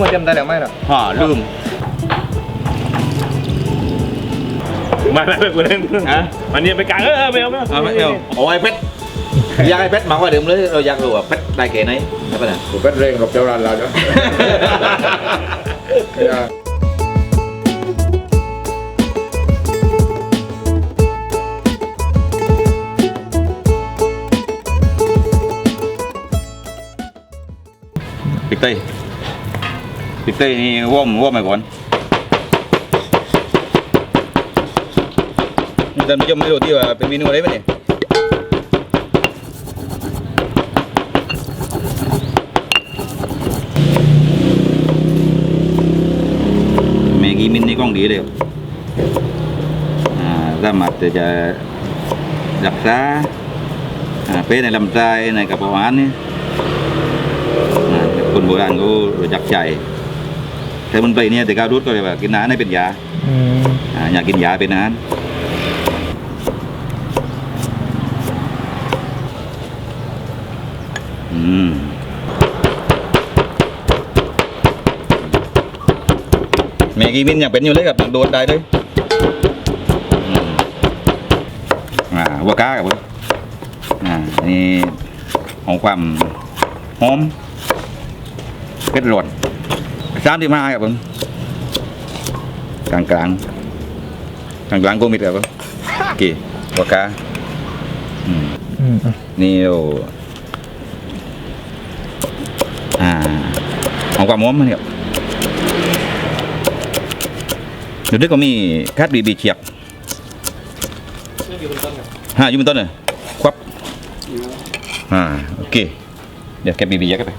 หมดเต็มได้แล้วไหมล่ะฮ่าลืมมาไม่กูเล่นฮะ มันเนี่ยไปกลางเออไม่เอาไม่เอา เอาไม่เอาเอาไอ้เพชรอยากไอ้เพชรมากกว่าเดิมเลยเราอยากรู้ว่าเพชรได้แค่ไหนใช่ปะเนี่ยกูเป็นเร่งกับเจ้าร้านเราจ้ะพริกไต้พริกไต้นี่ว่อมว่อมไปก่อนนี่ท่านผู้ชมไม่รู้ที่ว่าเป็นเมนูอะไรไปเนี่ยแมกี้มินนี่กล้องดีเลยอ่าสามารถจะรักษาอ่าเป็นในลำไส้ในกระเพาะอาหารนี่คนโบราณเขารู้จักใจ แต่มันไปเนี่ยแต่ก้าวรุดก็เลยว่ากินน้ำให้เป็นยาอืมอ่าอยากกินยาเป็นอาหารอืมแม่กีมินยังเป็นอยู่เลยครับยังโดดได้เลยอืมอ่าวัวก้าครับผมอ่านี่ของความหอมเพชรหลด สามที่มาครับผมกลางกลางกลางกลางกูมิดครับผมกี่ปากกาอืมนี่โออ่าของความหอมมันเนี่ยเดี๋ยวนี้ก็มีคัดบีบีเฉียบฮะอยู่บนต้นเลยควับอ่าโอเคเดี๋ยวแกบีบีเยอะกันไป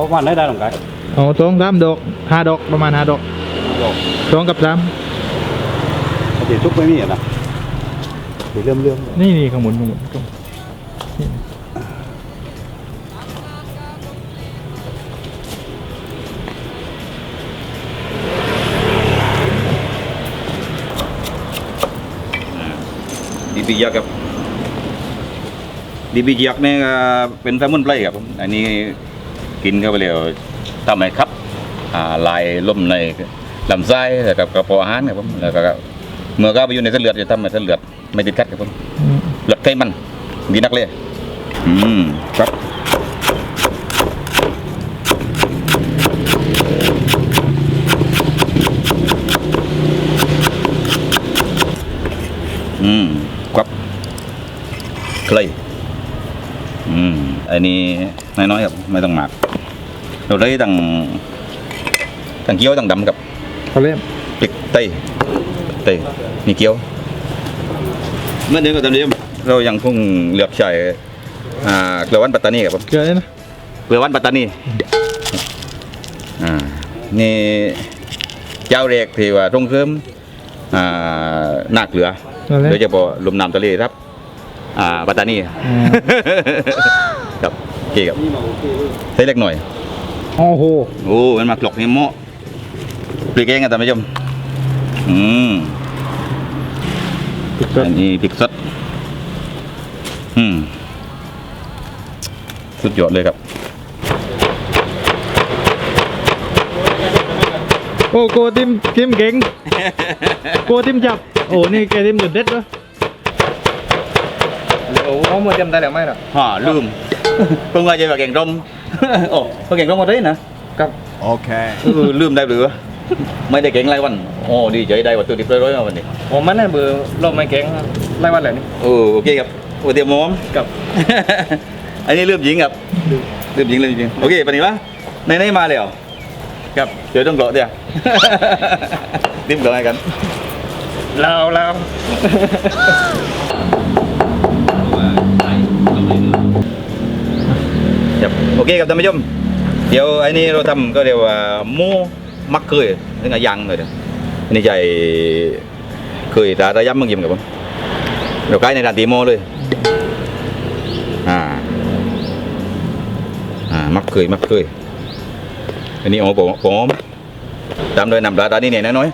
เอาวันได้ได้หรอกไก่เอาสองสามดอกห้าดอกประมาณห้าดอกสองกับสามเดี๋ยวชุบไม่มีอะนะเดี๋ยวเริ่มเริ่มนี่นี่ข้างบนข้างบนข้างบนดีบียักษ์ครับดีบียักษ์เนี่ยก็เป็นสมุนไพรครับผมอันนี้ กินเข้าไปแล้วทำให้ครับลายล่มในลำไส้แล้วกับกระเพาะอาหารครับผมแล้วก็เมื่อก็ไปอยู่ในเส้นเลือดจะทำให้เส้นเลือดไม่ติดขัดครับผมอืมลดไขมัน ดีนักเลยอืมครับอืมครับเคลยอืมอันนี้น้อยๆครับไม่ต้องหมัก เราได้ตั้งตั้งเกี๊ยวตั้งดำกับเขาเล่มพริกไต้ไต้มีเกี๊ยวเมื่อเดือนกับตอนนี้เรายังคงเลือกใช้อ่าเกลือวันปัตตานีครับผมเกลือเลยนะเกลือวันปัตตานีอ่านี่เจ้าเรกที่ว่าส่งเสริมอ่าหนักเหลือนั่นแหละโดยเฉพาะลุ่มน้ำทะเลครับ อ่าปัตตานีอืมครับโอเคครับใส่เล็กหน่อย โอ้โหโอ้มันมากรอกนี่เหมาะปลีกเองอะท่านผู้ชมอืมติดอันนี้พริกสดอืมสุดยอดเลยครับ โอ้โกติมติมเก่ง โกติมจับ โอ้นี่แกติมจุดเด็ดวะโอ้เอาหมดเต็มได้แล้วไหมล่ะฮ่าลืมเพิ่งว่าจะแบบแกงร่ม โอ้เพิ่งแกงร่มมาได้นะกับโอเคเออลืมได้หรือไม่ได้แกงไรวันโอ้ดีใจได้วัตถุดิบร้อยๆมาวันนี้ผมมันนั่นเบอร์ลมไม่เก่งไล่วันอะไรนี่โอ้โอเคครับโอ้เตรียมหมอมกับ อันนี้ลืมหญิงครับลืมหญิงลืมหญิงโอเคปะนี้วะในในมาเลยเหรอครับเดี๋ยวต้องเกาะเดี๋ยวติ้มเกาะให้กันเราเรา ครับโอเคครับท่านผู้ชมเดี๋ยวไอ้นี่เราทำก็เรียกว่าหมูมักเคยนึกว่ายังเลยเดี๋ยวอันนี้ใจเคยตาระยำมึงยิ้มกับผมเราใกล้ในร้านตีโมเลยอ่าอ่ามักเคยมักเคยอันนี้โอ้โหผมตามด้วยนำปลาตานี่เนี่ยน้อย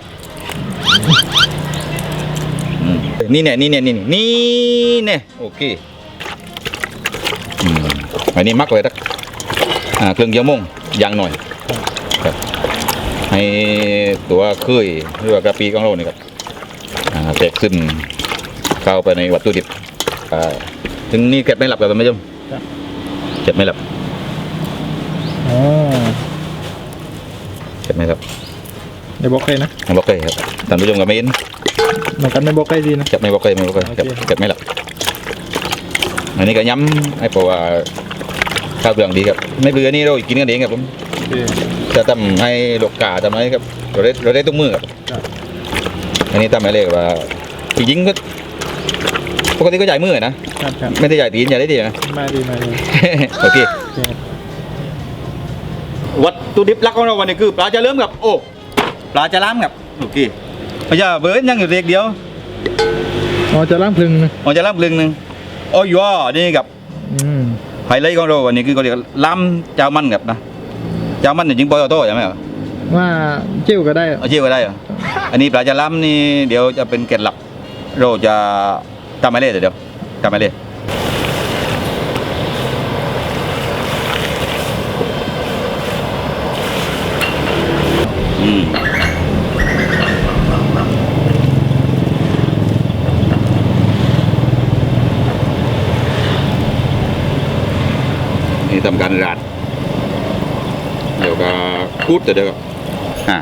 นี่เนี่ยนี่เนี่ยนี่นี่นี่เนี่ยโอเค อืมอันนี้มักเลยทักอ่าเครื่องเจียวมงอย่างหน่อยครับให้ตัวเคยหรือว่ากะปิของเราเนี่ยครับอ่าแตกซึมเข้าไปในวัตถุดิบอ่าถึงนี่เก็บไม่หลับกับท่านผู้ชมเก็บไม่หลับอ๋อเก็บไม่หลับเดี๋ยวบอกใครนะไม่บอกใครครับท่านผู้ชมก็ไม่เห็นเหมือนกันไม่บอกใครดีนะเก็บไม่บอกใครไม่บอกใครโอเคเก็บเก็บไม่หลับอันนี้ก็ย้ำให้เพราะว่า ข้าวเปลืองดีครับไม่เบื่อนี่เรากินกันเองครับผมโอเคจะทำให้ลูกกาทำอะไรครับเราได้เราได้ตุ้มมือครับครับอันนี้ทำให้เลยว่าจริงๆก็ปกติก็ใหญ่มือนะครับครับไม่ได้ใหญ่ตีนใหญ่ได้ดีนะมาดีมาดีโอเคโอเควัตถุดิบหลักของเราวันนี้คือปลาจะเริ่มกับ โอ้ปลาจะล้ามครับโอเคพญาเบิร์ดยังอยู่เรียกเดียวอ๋อจะล้างพลึงนะอ๋อจะล้ามลึงหนึ่งโอ้ยว้านี่กับ อืม ไฮไลท์ของเราวันนี้คือเขาเรียกล้ามเจ้ามันครับนะเจ้ามันเนี่ยจริงปอยโต้ใช่ไหมครับว่าเจิ้วก็ได้อะเอาชื่อก็ได้เหรออันนี้ปลาจะล้ามนี่เดี๋ยวจะเป็นเกล็ดหลักเราจะทำไม่เล่เดี๋ยวทำไม่เล่ ทำการราดเดี๋ยวก็คูดเดี๋ยวอ่า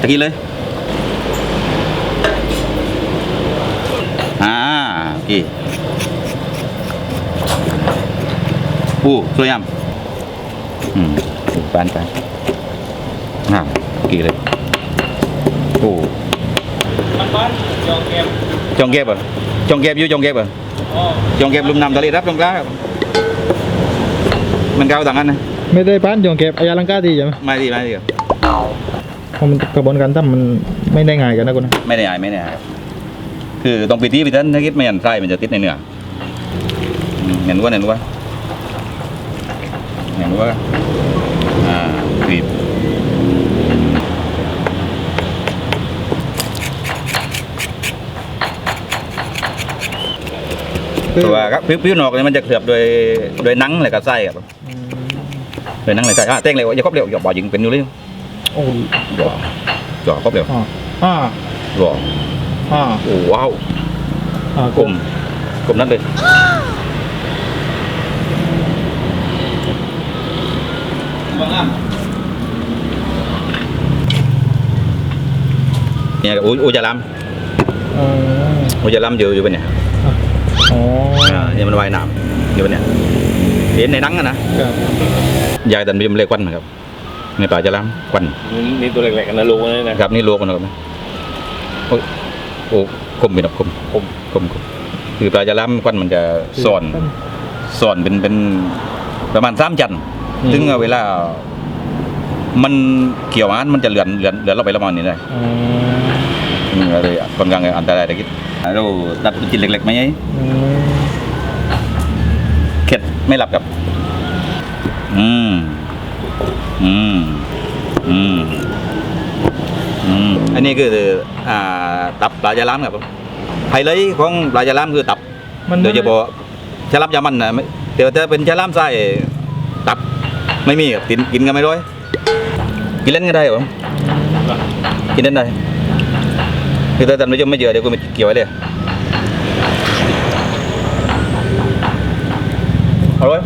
ตะกี้เลย อ่าโอเคอู้สวยงามอืมปานไปอ่าโอเคเลย โอ้านจองเกมจองเก็บเหรอะจองเก็บอยู่จองเก็บเหรอะอ๋อจองเก็บลุมนำทะเลรับตรงกลางครับมันเก้าต่างกันนะไม่ได้บ้านจองเก็บอายาลังกาดีใช่ไหมไม่ดีไม่ดีครับเพราะมันกระบวนการทำมันไม่ได้ง่ายกันนะคุณนะไม่ได้อายไม่ได้อายคือต้องปิดที่ปิดนั้นถ้าคิดไม่ยันไส้มันจะติดในเนื้ออืมเห็นว่าเห็นว่าเห็นว่าอ่าบีบ ตัวครับผิวผิวนอกเนี่ยมันจะเคลือบโดยโดยหนังอะไรกับไส้ครับอืมโดยหนังอะไรไส้อะเต้งเลยว่าอย่าครบเร็วอย่าบ่อยิงเป็นอยู่เลยโอ้บ่บ่ครบเร็วอ่าอ่าบ่อ่าโอ้ว้าวอ่ากลมกลมนั้นเลยเนี่ยอุอุจจาระอ๋ออุจจาระอยู่อยู่บนเนี่ย อ๋ออ่าเนี่ยมันว่ายน้ำอยู่บนเนี่ยเห็นในหนังอะนะครับยายตันพิมพ์เลยควันนะครับ ในป่าจะล้างควันนี่ตัวเล็กๆกันนะรู้นะนะครับนี่ลวกมันนะครับโอ้โอ้คมไปนะคมคมคมคมคือปลาจะล้ำควันมันจะซ่อนซ่อนเป็นเป็นประมาณสามจันทร์ถึงเวลา มันเกี่ยวมันมันจะเหลือนเหลือนเหลือนเราไปละประมาณนี้ได้อ๋ออืมเลยค่อนข้างอันตรายแต่คิด เราตัดเป็นชิ้นเล็กๆไหมไงอืมเข็ดไม่หลับกับ อืม อืม อืม อืม อันนี้คืออ่าตับปลาจาล้ำครับผมไฮไลท์ของปลาจาล้ำคือตับมันโดยเฉพาะชะลับยามันนะไม่แต่ว่าถ้าเป็นชะลับไส้ตับไม่มีครับกินกินกันไม่ร้อยกินเล่นก็ได้ครับผมกินเล่นได้ คือถ้าท่านผู้ชมไม่เจอเดี๋ยวกูมีเกี่ยวไว้เลยอาเลย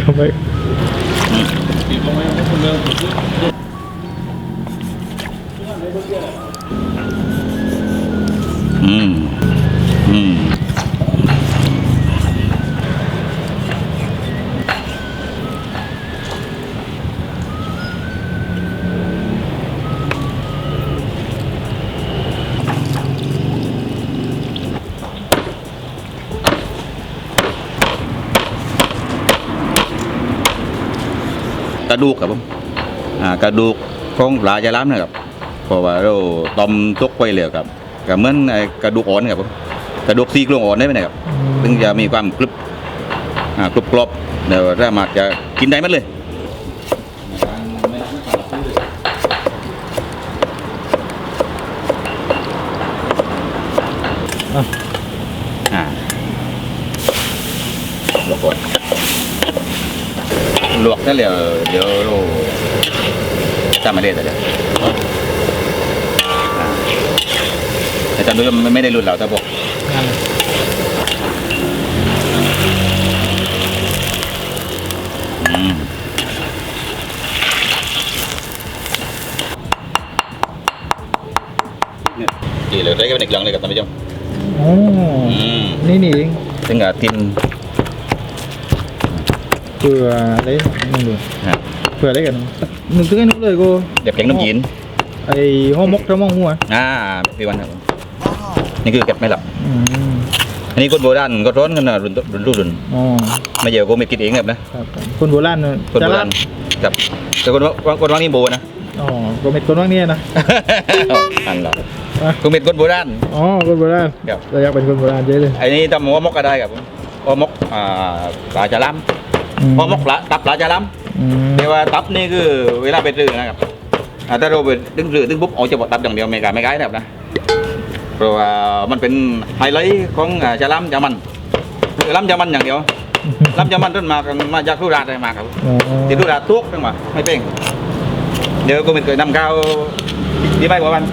ก็ไมอืมอืม กระดูกครับผมอ่ากระดูกของปลาจะล้ำนะครับเพราะว่าเราต้มทุกไปเลยครับก็เหมือนไอ้กระดูกอ่อนครับผมกระดูกซี่โครงอ่อนได้ไหมนะครับถึงจะมีความกรึบอ่ากรุบกรอบเดี๋ยวสามารถจะกินได้หมดเลย ลวกนั่นเดี๋ยวเดี๋ยวเราจำไม่ได้แต่เดี๋ยวอ่าแต่จำดูว่าไม่ได้รุ่นเราแต่บอกอืมเนี่ยดีเลยได้ก็เป็นอีกอย่างเลยกับท่านผู้ชมโอ้อืมนี่นี่เองถึงกับทิม เผื่ออะไรนั่นดูฮะเผื่ออะไรกันหนึ่งตึ้งไอ้นุ๊กเลยกูเดี๋ยวแกงน้ำจีนไอ้ห้อมกจะมองหัวอ่าพี่วันครับผมนี่คือเก็บไม่หลับอืมอันนี้คนโบราณก็ร้อนกันนะรุ่นรุ่นรุ่นรุ่นอ๋อไม่เยอะก็ไม่คิดเองแบบนะครับคนโบราณเนอะคนโบราณครับแต่คนว่าคนว่างนี่โบนะอ๋อก็เม็ดคนว่างเนี่ยนะอันละอะคุณเป็นคนโบราณอ๋อคนโบราณครับเราอยากเป็นคนโบราณเยอะเลยอันนี้ทำหัวมกก็ได้ครับผมหัวมกอ่าปลาจาลั มอืหัวมกปลาตับปลาจาลัมอืมแต่ว่าตับนี่คือเวลาไปซื้อนะครับอ่าถ้าเราไปดึงซื้อดึงปุ๊บเอาเฉพาะตับอย่างเดียวไม่กล้าไม่กล้านะครับนะเพราะว่ามันเป็นไฮไลท์ของอ่าจาลัมจามันคือลัมจามันอย่างเดียวลัมจามันต้นมากันมาจากทุราชได้มาครับอ๋อที่ทุราชทุกตั้งมาไม่เป้งเดี๋ยวก็เป็นเคยนำข้าวที่ไม่กว่าวัน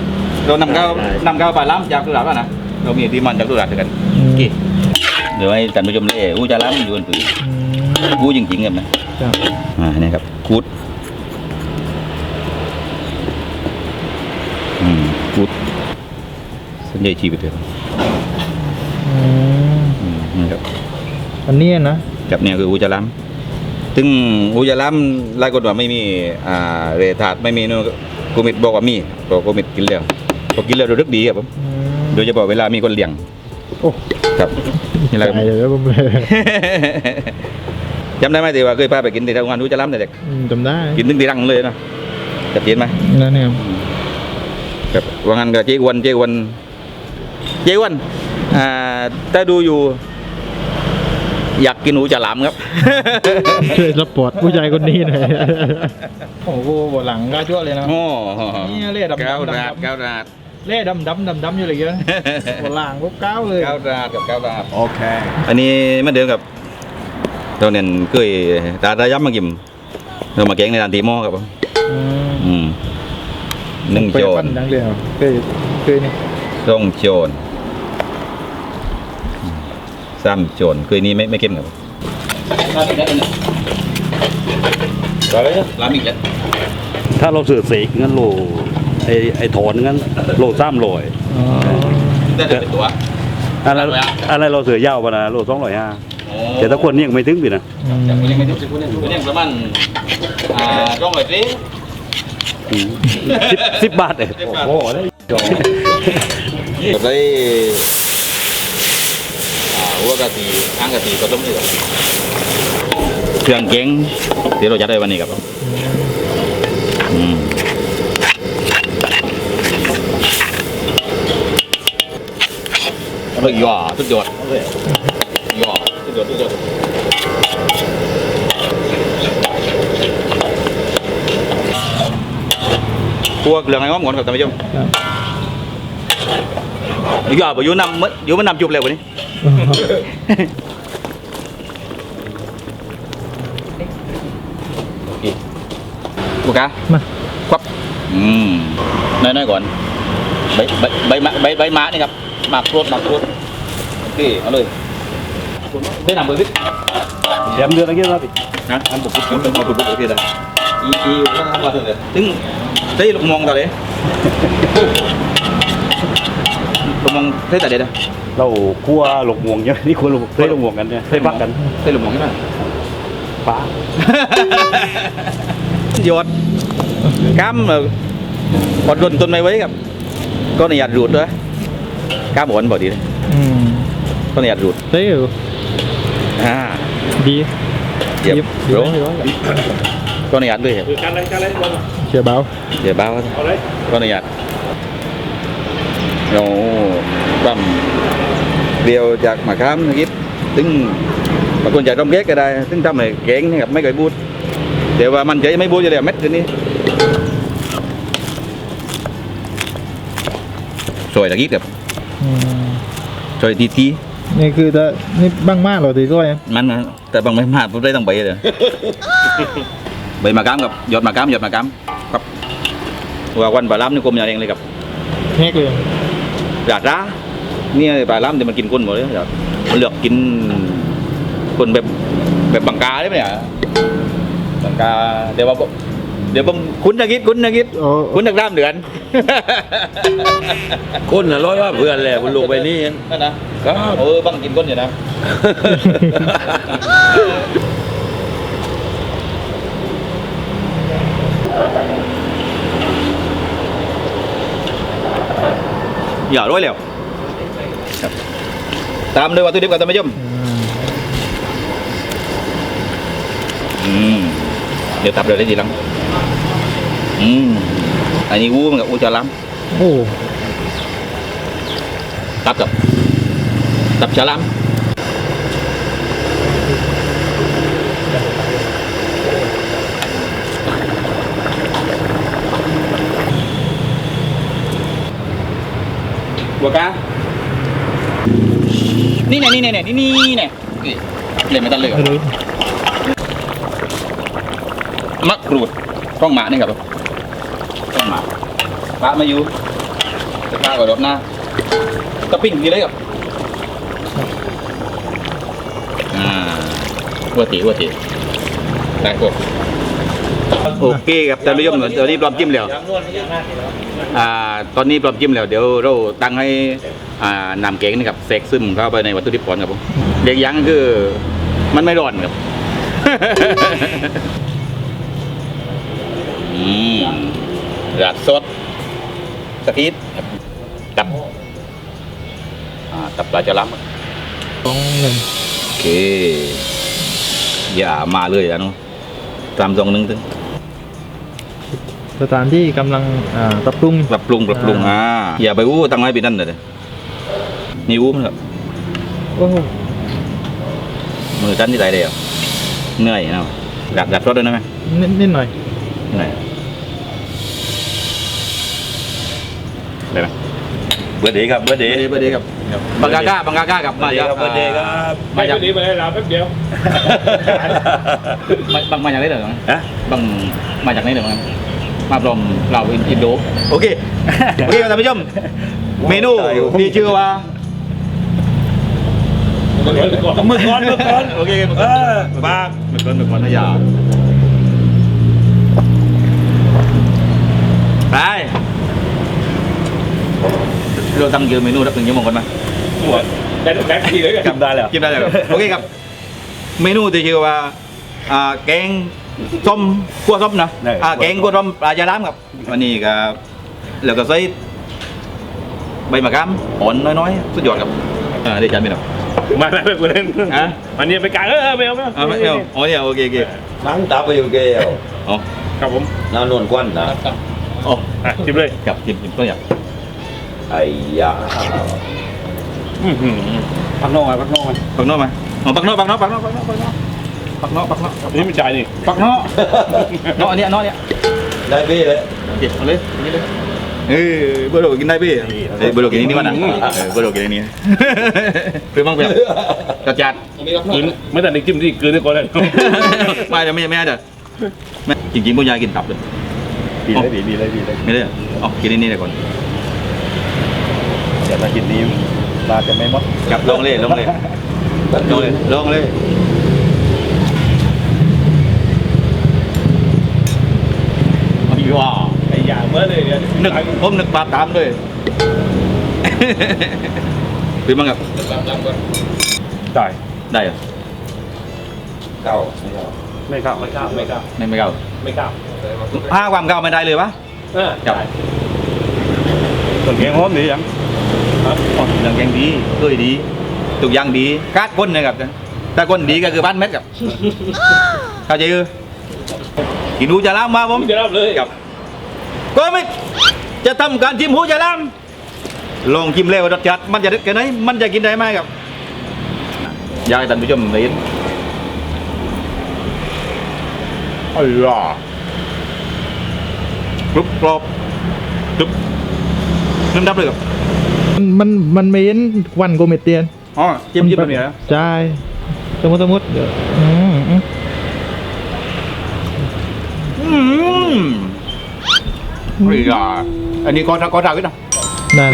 เรานำข้าวนำข้าวปลาล้ำจากทุราชแล้วนะเรามีที่มันจากทุราชด้วยกันอืมกี่เดี๋ยวให้ท่านผู้ชมได้อู้จาล้ำอยู่บนผืน อืมอู้จริงๆกันนะครับอ่านี่ครับคูดอืมคูดสัญญาชีวิตเลยอืมอืมนี่ครับอันเนี้ยนะจับเนี่ยคืออูจารัมซึ่งอูจารัมหลายคนว่าไม่มีอ่าเรทาดไม่มีนู่นโคมิดบอกว่ามีเพราะโคมิดกินแล้วพอกินแล้วรู้สึกดีครับผมอืมโดยเฉพาะเวลามีคนเลี้ยงโอ้ครับนี่แหละครับ จำได้ไหมที่ว่าเคยพาไปกินที่ทำงานอูจารัมแต่เด็กอืมจำได้กินถึงที่รังเลยนะจับเจนไหมนั่นเนี่ยครับว่างั้นก็เจ๊อ้วันเจ๊อ้วันเจ๊อ้วันอ่าถ้าดูอยู่ อยากกินหนูจะหลามครับ ช่วยสปอร์ตผู้ชายคนนี้หน่อยโอ้โหบนหลังกล้าชั่วเลยนะ โอ้นี่เล่ดำๆก้าวดำๆราดก้าวราดเล่ดำดำดำดำอยู่เลยเยอะบนหลังปุ๊บก้าวเลยก้าวราดกับก้าวราดโอเค อันนี้เหมันเดิมกับ เราเนี่ยเคยตาตาย้ำมากิมเรามาแกงในร้านตีหม้อครับผมอืมอืมหนึ่งเคยโจปั้นนดังเลยเหรอเคยเคยนี่สองโจนอืมสามโจนเคยนี้ไม่ไม่เข้มครับร้านอีกแล้วร้านอีกแล้วถ้าเราเสือเสกงั้นโลไอไอถอนงั้นโลซ้ำโลยอ๋อได้แต่เป็นตัวอะไรอะไรเราเสือยาวปะนะโลสองร้อยห้า แต่ถ้าคนนี่ยังไม่ถึงพี่นะอืมจากคนยังไม่ถึงสิบคนยังคนยังประมาณอ่าร่องเลยสิอืมสิบสิบบาทเองสิบบาทโอ้โหได้แบบได้อ่าหัวกะทิอ่างกะทิก็ต้มนี่ครับเครื่องแกงที่เราจัดได้วันนี้ครับอืมเฮ้ยย่อสุดยอดย่อสุดยอดสุดยอด พวกเหลืองไอ้หอมหมดครับท่านผู้ชมครับอยู่อะอยู่นำมื้ออยู่มันนำจุบ ได้นำเบอร์สิแถมเดือนละกี่รอบพี่นะอันบุกบุกบุกบุกบุกบุกโอเคได้อีอีว่าว่าถึงเลยถึงได้ลูกมองต่อเลยลูกมองได้แต่เด็ดนะเราคั่วหลกงวงเยอะนี่คั่วหลกได้หลกงวงกันเนี่ยได้พักกันได้ลูกมองใช่ไหมฟ้าหยด cám mà còn ruột tuần mày với gặp con này nhạt ruột đó cám của anh bỏ đi đây อืม con này nhạt ruột เฮ้ย à ดี dẹp ดี rố ไหม con này nhạt đi คือการอะไรการอะไรเชียร์เบา để bao เอาเลย con này nhạt nó bầm điều chặt mà khám kiếp tính mà con chạy trong ghét cái đây tính tâm này kén gặp mấy cái bút để mà mình chạy mấy bút cho đẹp mét trên đi rồi là gít gặp อืม rồi tí tí นี่ คือจะนี่บ้างมากเหรอตีด้วยมันนะแต่บางไม่มาผมได้ต้องใบเลยใบมะกามกับยอดมะกามยอดมะกามครับว่าวันปลาล้ำนี่กลมอย่างเองเลยครับแฮกเลยอยากร้าเนี่ยปลาล้ำเดี๋ยวมันกินก้นหมดเลยอยากมันเลือกกินคนแบบแบบบังกาได้ไหมอะบังกาเดี๋ยวว่าผม เดี๋ยวผมคุณนะคิดคุณนะคิดโอ้คุณนักร่ามเดือนคนน่ะร้อยว่าเพื่อนแหละมันลงไปนี่ นั่นนะครับ เออบังกินก้นอยู่นะ อย่าร้อยแล้วครับตามด้วยวัตถุดิบกับท่านผู้ชมอืมอืม เดี๋ยวตับเดี๋ยวได้ทีหลังอืมอันนี้วูมันกับอูจะล้โอ้ำตับกับตับจะล้ำบัวกานี่ไงนี่ไงนี่ไงนี่นี่ไงนี่เล่นไม่ตันเลยเหรอไมะกรูดกล้องหมานี่ครับกล้องหมาปลามาอยู่จะปลากับรถหน้าตะปิ้งดีเลยครับอ่าวัวตีวัวตีได้พวกโอเคครับท่านผู้ชมตอนนี้ปลอมจิ้มแล้วอ่าตอนนี้ปลอมจิ้มแล้วเดี๋ยวเราตั้งให้อ่านำเก่งนะครับเซ็กซึมเข้าไปในวัตถุดิบก่อนครับผมเด็กยังคือมันไม่ร้อนครับ อืมราดซดสกอีดตับอ่าตับปลาจะล้ำสองหนึ่งโอเค อย่ามาเลยอะเนาะตามตรงนึงถึงสถานที่กำลังอ่าปรับปรุงปรับปรุงปรับปรุงอ่าอย่าไปวู้ตั้งไว้ปีนั่นเลยนี่วู้มันครับโอ้โหมือกันที่ไหนเดียวเหนื่อยเนาะดับดับรถด้วยนะไหมนิดนิดหน่อยเหนื่อย เบอร์เดย์ครับเบอร์เดย์เบอร์เดย์ครับบังกาก้าบังกาก้ากับมาจากเบอร์เดย์ครับมาจากนี้มาได้ลาแป๊บเดียวมาบังมาจากไหนเหรอฮะบังมาจากไหนเหรอมาพร้อมเราอินโดโอเคโอเคท่านผู้ชมเมนูมีชื่อว่ามือก่อนมือก่อนมือก่อนโอเคเออปากมือก้อนมือก้อนทยา เราตั้งเยอะเมนูรับหนึ่งชั่วโมงก่อนไหมหัวได้ได้ทีเลยจำได้แล้วกินได้เลยครับโอเคครับ เมนูที่ชื่อว่าอ่าแกงส้มขั่วส้มนะอ่าแกงขั่วส้มปลาจาร้ามครับวันนี้ก็แล้วก็ใส่ใบมะขามอ่อนน้อยๆสุดยอดครับอ่าได้จานไปหน่อยมาแล้วไปคนนั้นฮะ อันนี้ไปกลางเออไม่เอาไม่เอาไม่เอาอ๋อเนี่ยโอเคโอเคนั่งตาไปอยู่เกลียวอ๋อครับผมน้านวลกวนนะอ๋ออะจิบเลยครับจิ้มจิ้มตัวอย่าง ไอ้ยาพักนอกมาพักนอกมาปักนอกมาอ๋อปักนอกปักนอกปักนอกปักนอกปักนอกปักนอกปักนอกนี่ไม่จ่ายนี่ปักนอกนอกอันเนี้ยนอกเนี้ยได้พี่เลยเก็บเอาเลยอันนี้เลยเออเบอร์โดกินได้พี่เออเบอร์โดกินอันนี่ก่อนนะเออเบอร์โดกินอันนี้เพื่อบ้างเพื่อนกระจัดกินไม่แต่ในจิ้มที่กลืนได้ก่อนเลยไม่เดี๋ยวไม่ไม่เดี๋ยวไม่จริงๆพ่อยายกินตับเลยดีเลยดีดีเลยดีเลยไม่ได้เหรออ๋อกินอันนี้เลยก่อน เดี๋ยวมากินนี้ลาจะไม่หมดครับลองเลยลองเลยลองเลยลองเลยว้าวไอ้ยาเมื่อเลยเนี่ยนึกผมนึกปลาตามเลยเป็นบ้างครับจ่ายได้เหรอเก้าไม่เข้าไม่กล้าไม่กล้าไม่ไม่เก่าไม่กล้าห้าความเก่าไม่ได้เลยวะเออครับส่วนเพียงหอมดียัง อ๋อเรื่องแกงดีเอ้ยดีทุกอย่างดีคาดก้นนะครับถ้าก้นดีก็คือบ้านเม็ดครับเข้าใจคือกินหูจะล้ามมาผมจะรับเลยครับก็ไม่จะทำการชิมหูจะล้ามลองชิมแล้วรสชาติมันจะเด็ดแค่ไหนมันจะกินได้ไหมครับอยากให้ท่านผู้ชมได้เห็นอ๋อล่ะกรุบกรอบกรุบนุ่มดับเลยครับ มันมันมันเมนวันโกเมเตียนอ๋อจิ้มจิ้มแบบนี้นะใช่สมมติสมมติเดี๋ยวอืมอืมอืมเฮ้ยอะอันนี้ก็ก็ทาวิทย์นะนั่น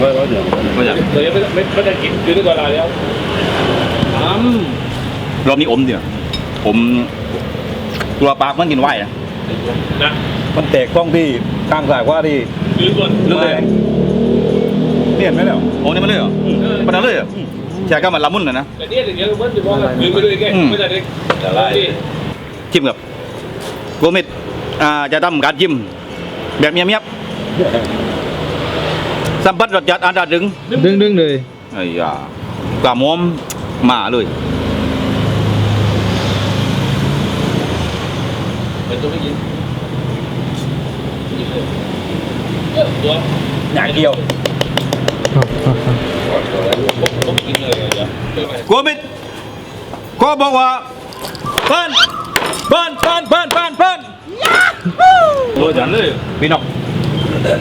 ก็ก็เดี๋ยวก็อย่างเดี๋ยวไม่ไม่ไม่ได้กินคืนนี้ก่อนแล้วอืมรอบนี้อมเดียวผมตัวปากมันกินไหวนะนะมันแตกกล้องที่ข้างสายว่าที่คืนก่อนลึกเลย เนี่ยเห็นไหมเนี่ยโอ้นี่มันเลยเหรอมันนั้นเลยเหรอใช่ก็มันละมุนเลยนะแต่เนี่ยเดี๋ยวมันจะบอกคืนไปด้วยแกไม่ได้เด็กอะไรจิ้มกับโกเม็ดอ่าจะทำการจิ้มแบบเมียบๆสัมผัสรสจัดอันดับหนึ่งดึงดึงเลยไอ้ยาปลาหมอมมาเลยเป็นตัวไม่ยินยินเลยเยอะตัวอย่างเดียว กินเลยเดี๋ยวโกเม็ดก็บอกว่าเปิ้นเปิ้นเปิ้นเปิ้นเปิ้นเปิ้นตัวจันเลยพี่นก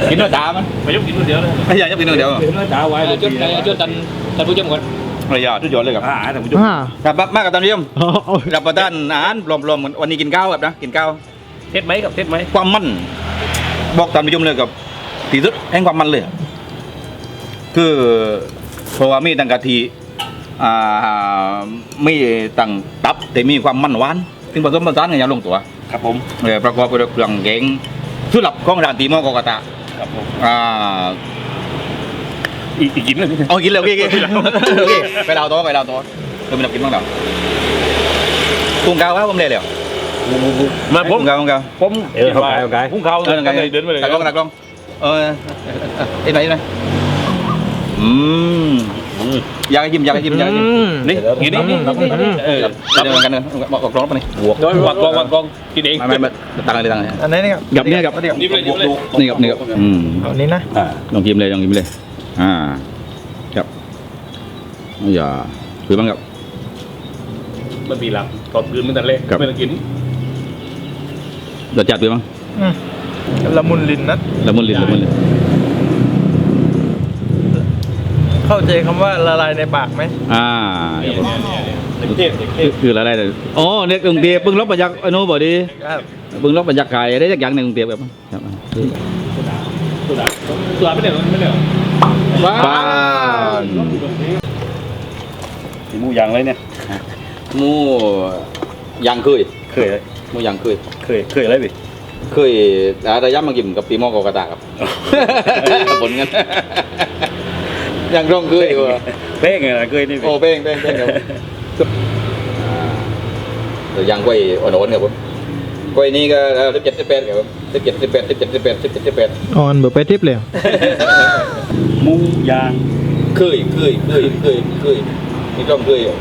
กินเนื้อตามันไม่ยกกินคนเดียวเลยไม่อยากจะกินเนื้อเดียวเป็นหน้าตาไว้จนจนตันตันผู้ชมก่อนไม่อยากทุกยอดเลยครับอ่าแต่ผมจะอ่าครับมากกับตอนนี้มเอาเอารับประทานอาหารรวมๆวันนี้กินข้าวแบบนะกินข้าวเทสไหมกับเทสไหมความมันบอกตามผู้ชมเลยกับที่สุดแห่งความมันเลย คือเพราะว่ามีตังกะทิอ่ามีตังตับแต่มีความมันหวานซึ่งผสมผสานกันอย่างลงตัวครับผมเลยประกอบไปด้วยเครื่องแกงสุดหลับของร้านตีหมอกอกะตะครับผมอ่า อีกอีกกินเลยเอากินเลยโอเคโอเคโอเคไปดาวโต๊ะไปดาวโต๊ะเราไม่ต้องกินบ้างหรอกุ้งกาวครับผมเลยเลยมาผมกุ้งกาวกุ้งกาวผมเออเข้าไปเข้าไปพุ่งเขาเออนั่นไงเดินไปเลย ตากล้องตากล้องเออเอ็นไหนเอ็นไหน อืมอยากให้ยิ้มอยากให้ยิ้มอยากให้ยิ้มนี่กินนี่เออเดี๋ยวกันเนอะบอกบอกร้องไปนี่บวกวักกองวักกองกินเอง ไม่ไม่ไม่ตังอะไรตังอะไรอันนี้นี่ครับกับเนี่ยกับนี่ไปเลยนี่ไปเลยนี่กับนี่กับอืมอันนี้นะอ่าลองกินเลยลองกินเลย อ่าครับอย่าคือบ้างครับ มันมีหลักตอบคืนมันแต่เล็กครับ ไม่ต้องกินรสจัดคือบ้างอืมละมุนลิ้นนะละมุนลิ้นละมุนลิ้น เข้าใจคำว่าละลายในปากไหมอ่าครับผมคือคืออะไรเนี่ยอ๋อเนี่ยกรุงเทพเพิ่งลบประยักษ์ไอ้โน้บอกดีครับเพิ่งลบประยักษ์ขายได้สักอย่างในกรุงเทพแบบครับตัวด่าตัวด่าไม่ได้ไม่ได้บ้านสีมูยางเลยเนี่ยหมูยางเคยเคยเลยหมูยางเคยเคยเคยอะไรพี่เคยอาระยะมากินกับปีหมอกอกระตาครับผลกัน ยังร่องเคยอยู่อะเป้งไงนะเคยนี่พี่โอ้เป้งเป้งเป้งครับเดี๋ยวยังกล้วยอ่อนๆครับผมกล้วยนี้ก็สิบเจ็ดสิบแปดครับผมสิบเจ็ดสิบแปดสิบเจ็ดสิบแปดสิบเจ็ดสิบแปดอ่อนเบิกไปทิปเลยมูยางเคยเคยเคยเคยเคยนี่ต้องเคยอยู่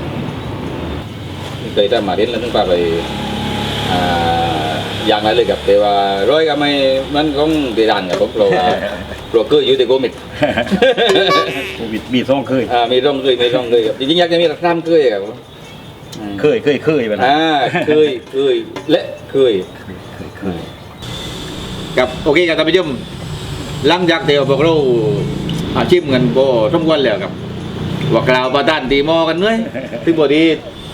เคยทำมาเด่นแล้วนึกว่าไปอ่าอย่างไรเลยครับแต่ว่าร้อยก็ไม่มันคงดีดันครับผมเพราะว่าเพราะเคยอยู่แต่โกมิด โควิดมีซ่องเคย อ่ามีร่องเคยมีร่องเคยครับจริงๆอยากจะมีร่ามเคยครับผมอืมเคยเคยเคยไปนะอ่าเคยเคยและเคย เคยเคยกับโอเคครับท่านผู้ชมหลังจากเดียวพวกเราอาชีพเงินโบสมควรแล้วครับว่ากล่าวประทานตีหมอกันเน้อยซึ่งพอดี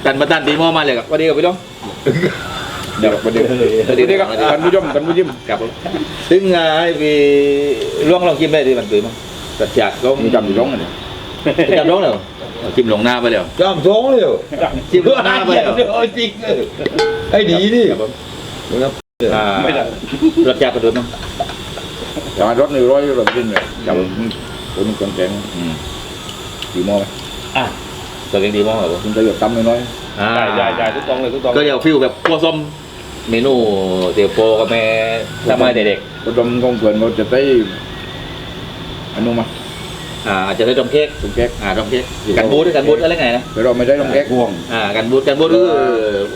ตันประทานตีหมอมาเลยครับสวัสดีครับพี่น้อง เดี๋ยวสวัสดีสวัสดีครับท่านผู้ชมท่านผู้ชมครับผมซึ่งอ่าให้พี่ล่วงลองกินได้ดีมันตื่นมั้งจัดจากก็มีจำอยู่ร้องกันจำร้องเลยจิ้มลงหน้าไปแล้วจอมท้องเลยเหรอจิ้มลงหน้าไปแล้วเออจริงเออไอ้ดีดิอ่ารสชาติกระโดดมั้งจอดรถหนึ่งร้อยรถดิ้นเลยจับตัวนี้กองแกงอืมสี่โมงตัวเองดีมั้งเหรอคุณจะหยดตั้มน้อยอ่าใหญ่ใหญ่ใหญ่ทุกกองเลยทุกกองก็เดี๋ยวฟิลแบบกัวส้ม เมนูเตี๋ยวโปกับแม่ทำมาเด็กๆก็ดมกองเกินเราจะได้อนุมาๆอ่าอาจจะได้ดมเค้กตุ้งแก๊กอ่าดมเค้กกันบูดกันบูดอะไรไงนะแต่เราไม่ได้ดมแก๊กพ่วงอ่ากันบูดกันบูดก็คือ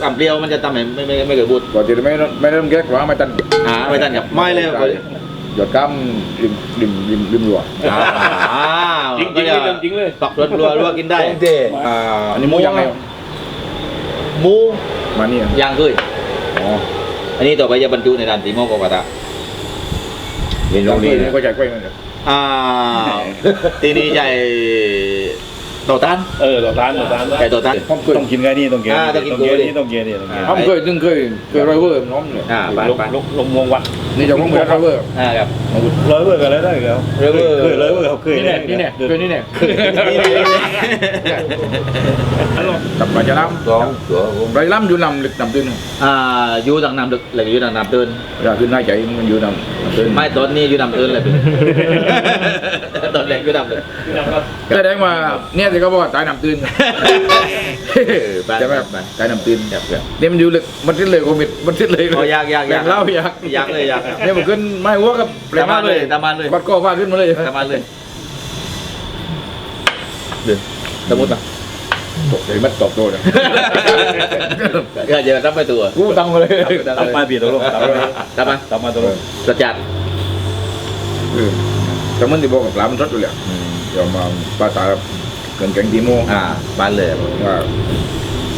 ความเปรี้ยวมันจะทำให้ไม่ไม่ไม่เกิดบูดก่อนจะไม่ไม่ได้ดมแก๊กหรอไม่ตันอ่าไม่ทันกับไม่เลยหยดก้ามริมริมริมริมรัวอ่าจริงจริงเลยจริงเลยตอกรัวรัวรัวกินได้อ่าอันนี้หมูยังไงหมูมานี่ย่างเคย อ๋ออันนี้ต่อไปจะบรรจุในร้านตีโมกกระตะเห็นตรงนี้ก็จะกล้วยมันอ่าทีนี้ใหญ่ โตตันเออต่อทานต่อทานใหญ่โตตันผมเคยต้องกินไงนี่ต้องกินอ่าต้องกินต้องกินกูดิ นี่ต้องกินนี่ต้องกินผมเคยถึงเคยเคยไรเวอร์น้องเนี่ยอ่าไปลงไปลงลงมวงวัดนี่จะผมเคยไรเวอร์อ่าครับ ร้อยเบอร์กันแล้วได้แล้วร้อยเบอร์ เคยร้อยเบอร์เขาเคยนี่เนี่ยนี่เนี่ยเคยนี่เนี่ยนี่นี่นี่กับปลาจะล้สองตัวผมำไรล้ำอยู่นำลึกนำตื้นอ่าอยู่ทางน้ำดึกหรืออยู่ทางน้ำตื้นอยากขึ้นหน้าใจมันอยู่นำนำตื้นไม่ตอนนี้อยู่น้ำตื้นเลยตอนแรกอยู่น้ำลึกแสดงว่าเนี่ยที่เขาบอกว่าตายนำตื้นบ้านใช่ไหมบ้านตายนำตื้นครับครับเนี่ยมันอยู่ลึกมันทิ้เลยโควิดมันทิ้เลยโอ้ยากยากแรยากงเล่ายากยากเลยยากเนี่ยมันขึ้นไม่หัวกับแรตางมมาเล่าเลเลยยตามมาเลย วัดก็ฟาขึ้นมาเลยตามมาเลยเดินสมมติป่ะตกใจมัดตกโดนก็จะรับไปตัวกูตังมาเลยตามมาปีตกลงตามมาตามมาตามมาตกลงสัจจัดเออแต่มันที่บอกกับปลามันสดอยู่เลยยอมมาปลาตา เกินแกงดีโมอ่าบ้านเลยว่า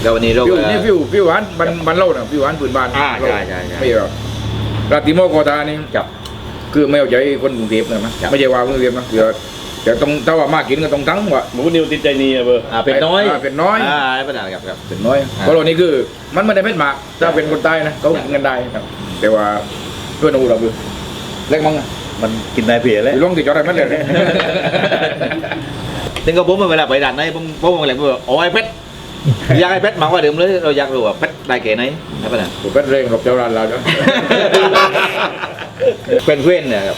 แล้ววันนี้เราฟิวก็ นี่ฟิวฟิวหวานบันบันเล่าน่ะฟิวหวานปืนบ้านอ่าใช่ใช่ใช่ ไม่หรอกราติโมโกตานี่กับ คือไม่เอาใจคนกรุงเทพนะมั้ยครับ ไม่ใช่ว่าคนกรุงเทพนะเดี๋ยวแต่ต้องถ้าว่ามากกินก็ต้องทั้งว่ะ หมูนิวติดใจนี่อะเบอร์อ่าเป็นน้อยาเป็นน้อย อ่าไม่เป็นไรครับครับ เป็นน้อยอ่าเพราะเรานี่คือมันไม่ได้เป็นหมากถ้าเป็นคนใต้นะเขากินกันได้ครับ แต่ว่าเพื่อนอูเราคือเล็กมั้งอะมันกินได้เพียแล้ว อยู่ล่องติดจอดอะไรมันเลย ถึงก็ผมเวลาไปด่านไหนผมผมอะไรผมบอกโอ้ยเพชรอยากให้เพชรมากกว่าเดิมเลยเราอยากรู้ว่าเพชรได้แค่ไหนใช่ปะเนี่ยผมเป็นเร่งหลบเจ้าร้านเราด้วยเป็นเพื่อนเนี่ยครับ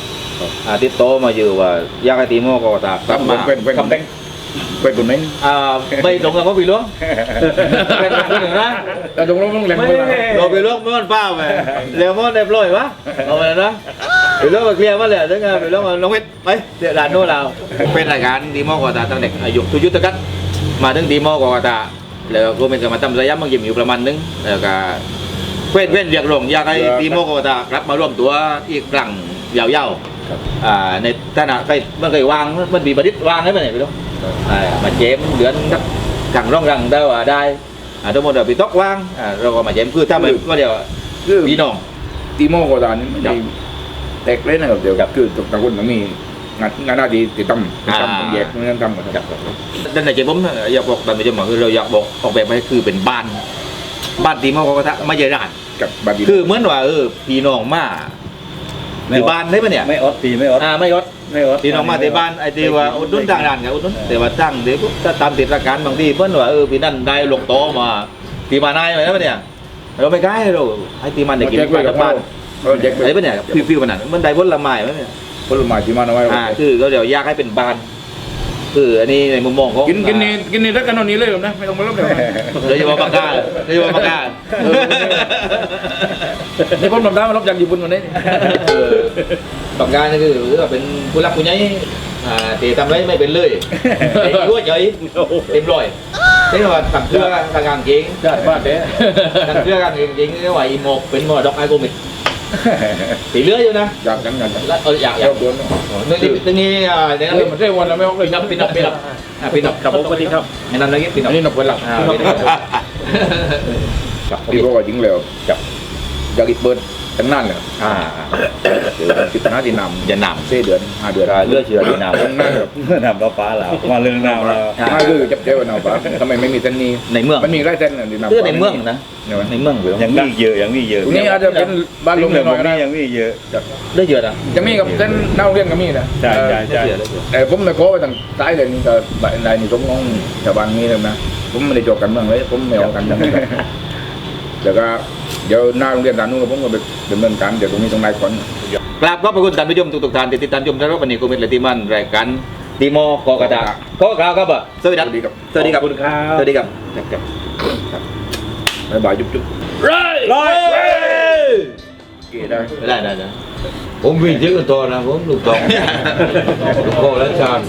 อาทิตย์โตมาอยู่ว่าอยากให้ตีโมก็ตากครับผมเป็นเป็นคำแบงเป็นคนไหนอ่าไม่ตรงกับเขาพี่ล้วงเป็นคนหนึ่งนะแต่ตรงนั้นต้องแหลงไม่คนละเราไปล้วงมันป้าไปเร็วมันเรียบร้อยวะเอาไปนะ ไปล้วงมาเคลียร์มาเลยถึงไปล้วงมาลงเพชรไปเดี๋ยวด่านโน่นเราเป็นรายการตีโมก็ตาตั้งแต่อายุทุยุทธกัตมาถึงตีโมก็ตาแล้วก็เป็นกรรมทำระยะมันยิมอยู่ประมาณนึงแล้วก็เพื่อนเพื่อนเรียกร้องอยากให้ตีโมก็ตากลับมาร่วมตัวอีกครั้งยาวๆอ่าในฐานะเคยมันเคยวางมันมีประดิษฐ์วางให้มันไหนไปดูอ่ามาเจมเดือนสักกังร่องรังได้ว่าได้อ่าทั้งหมดเราไปตอกวางอ่าเราก็มาเจมคือถ้ามันก็เดียวคือพี่น้องตีโมโกตานี่ไม่ได้แตกเล่นนะครับเดี๋ยวคือต่างคนต่างมีงานงานหน้าที่ติดตั้มตั้มแยกงานทำครับนั่นแหละเจมผมอยากบอกตามไปเจมคือเราอยากบอกออกแบบให้คือเป็นบ้าน บ้านตีมอกกระทะไม่ใช่ร้าน กับบาร์บีคือเหมือนว่าเออพี่น้องมาที่บ้านได้ปะเนี่ยไม่ออดปีไม่ออดอ่าไม่ยศไม่ออดพี่น้องมาที่บ้านไอ้ที่ว่าอุดหนุนทางร้านไงอุดหนุนแต่ว่าตั้งเดี๋ยวปุ๊บถ้าตามติดราการบางทีเพิ่นว่าเออพี่นั่นได้ลงโต๊ะมาตีมานายไหมนะเนี่ยเราไม่ใกล้เราให้ตีมันได้กินแจ็คไปไปกักับบบ้าบ้าน นแจ็คไปไอ้ปะเนี่ยฟิวฟิวมันนั่นมันได้ผลไม้ไหมเนี่ยผลไม้ที่มาเอาไว้อ่าคือเขาเดี๋ยวอยากให้เป็นบ้าน คืออันนี้ในมุมมองของกินกินนี่กินนี่แล้วกันนอนนี้เลยนะไม่ต้องมาลบเดี๋ยวโดยเฉพาะปากกาโดยเฉพาะปากกานี่ผมลำด้ามาลบจากญี่ปุ่นวันนี้เออปากกานี่คือถือว่าเป็นผู้รักผู้ใหญ่อ่าตีทำไรไม่เป็นเลยไอ้รั้วเฉยเต็มร้อยเรียกว่าตักเสื้อตักกางเกงจัดบ้านเด้ตักเสื้อกางเกงจริงๆเรียกว่าอีโมกเป็นมอดอกไอโกมิด ตีเลืออยู่นะอยากกันกันแล้วเอออยากอเดี๋ยายกวโดนนึกนี่นึกนี่อ่าเดี๋ยวเออมันได้วันแล้วไม่ออกเลยปินนับปินนับปินนับอ่าปินนับครับผมสวัสดีครับไอ้นั่นอะไรเงี้ยปินนัอับนนี้นกเป็นหลักอ่าปินนับกับที่บอกว่าจริงแล้วจับอยากอีกเปิด ตั้งนานเลยอ่าเดี๋ยวติดหน้าที่นำจะนำเสียเดือนห้าเดือนเลือดเชื้อที่นำตั้งนานครับน้ำเราฟ้าแล้วมาเรื่องน้ำเราไม่คือจับเจ้าหนาวปะทำไมไม่มีเส้นนี้ในเมืองมันมีไร่เส้นน่ะที่นำเลือดในเมืองนะใช่ไหมในเมืองไปยังมีเยอะยังมีเยอะตรงนี้อาจจะเป็นบ้านลงเรื่องหผน่อยมก็ได้นี่ยังมีเยอะเลือดเยอะนะจะมีกับเส้นเน่าเรื่องก็มีนะใช่ใช่ใช่เลือดเยอะเลือดเยอะแต่ผมไม่ขอไปทางซ้ายเลยนี่ก็ใบในนี่สงน้องชาวบ้านนี้เลยนะผมไม่ได้จบกันเมืองเลยผมไม่เอากันเมืองเลยเดี๋ยวก็ เดี๋ยวหน้าโรงเรียนด้านนู้นก็ผมก็ไปดำเนินการเดี๋ยวตรงนี้ตรงนายขอนกราบขอบพระคุณท่านผู้ชมทุกๆท่านที่ติดตามชมทางวันนี้กูเป็นเลติมันรายการดีโมกอกระดาขอกล่าวครับอะสวัสดีครับสวัสดีครับสวัสดีครับขอบคุณครับสวัสดีครับครับบ๊ายบายจุ๊บจุ๊บร้อยร้อยเก๋ได้ได้ได้ได้ผมวิ่งถึงตัวนะผมลูกตองลูกโคแล้วจาน